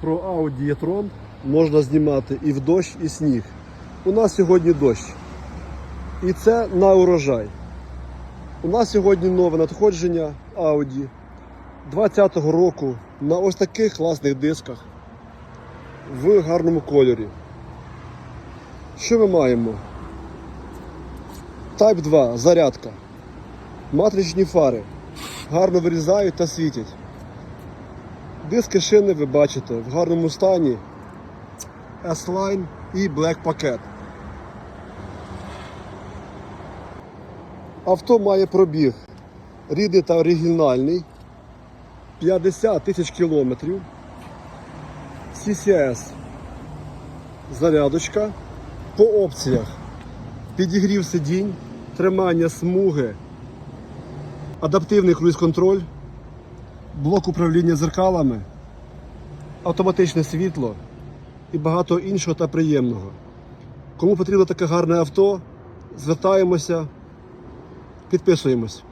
про Audi e-tron можна знімати і в дощ, і сніг. У нас сьогодні дощ. І це на урожай. У нас сьогодні нове надходження Audi 20-го року на ось таких класних дисках в гарному кольорі. Що ми маємо? Type 2 зарядка. Матричні фари. Гарно вирізають та світять. Диски шини ви бачите в гарному стані. S-Line і Black пакет. Авто має пробіг рідний та оригінальний. 50 тисяч кілометрів. CCS. Зарядочка. По опціях. Підігрів сидінь, тримання смуги, адаптивний круїз-контроль, блок управління зеркалами, автоматичне світло і багато іншого та приємного. Кому потрібно таке гарне авто, звертаємося, підписуємось.